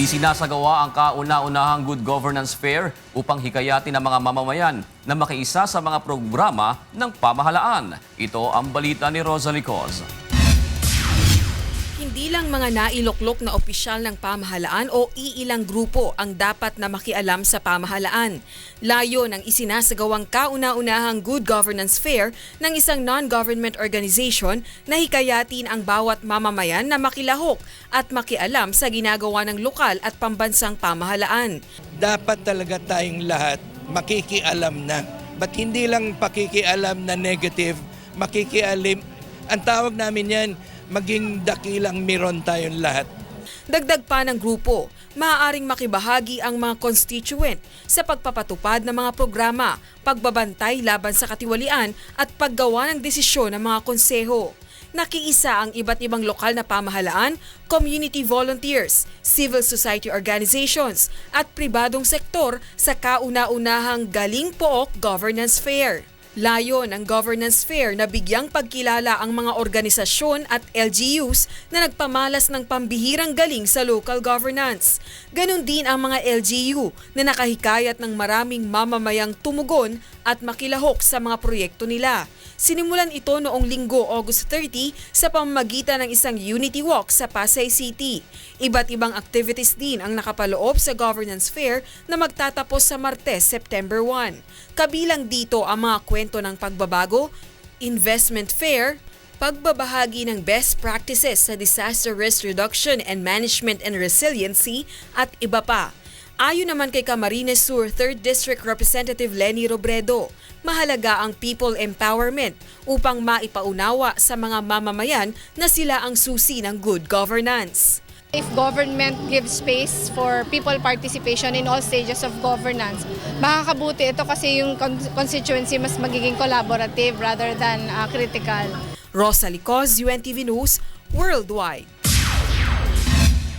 Isinasagawa ang kauna-unahang Good Governance Fair upang hikayatin ang mga mamamayan na makiisa sa mga programa ng pamahalaan. Ito ang balita ni Rosalie Coz. Hindi lang mga nailoklok na opisyal ng pamahalaan o iilang grupo ang dapat na makialam sa pamahalaan. Layo ng isinasagawang kauna-unahang Good Governance Fair ng isang non-government organization na hikayatin ang bawat mamamayan na makilahok at makialam sa ginagawa ng lokal at pambansang pamahalaan. dapat talaga tayong lahat makikialam na. Ba't hindi lang pakikialam na negative, makikialim. Ang tawag namin yan, maging dakilang miron tayong lahat. Dagdag pa ng grupo, maaaring makibahagi ang mga constituent sa pagpapatupad ng mga programa, pagbabantay laban sa katiwalian at paggawa ng desisyon ng mga konseho. Nakiisa ang iba't ibang lokal na pamahalaan, community volunteers, civil society organizations at pribadong sektor sa kauna-unahang Galing Pook Governance Fair. Layo ng governance fair na bigyang pagkilala ang mga organisasyon at LGUs na nagpamalas ng pambihirang galing sa local governance. Ganon din ang mga LGU na nakahikayat ng maraming mamamayang tumugon at makilahok sa mga proyekto nila. Sinimulan ito noong linggo August 30 sa pamamagitan ng isang Unity Walk sa Pasay City. Iba't ibang activities din ang nakapaloob sa governance fair na magtatapos sa Martes, September 1. Kabilang dito ang mga kwento ng pagbabago, investment fair, pagbabahagi ng best practices sa disaster risk reduction and management and resiliency at iba pa. Ayon naman kay Camarines Sur 3rd District Representative Lenny Robredo, mahalaga ang people empowerment upang maipaunawa sa mga mamamayan na sila ang susi ng good governance. If government gives space for people participation in all stages of governance, makakabuti ito kasi yung con- constituency mas magiging collaborative rather than uh, critical. Rosalie Coz, UNTV News, Worldwide.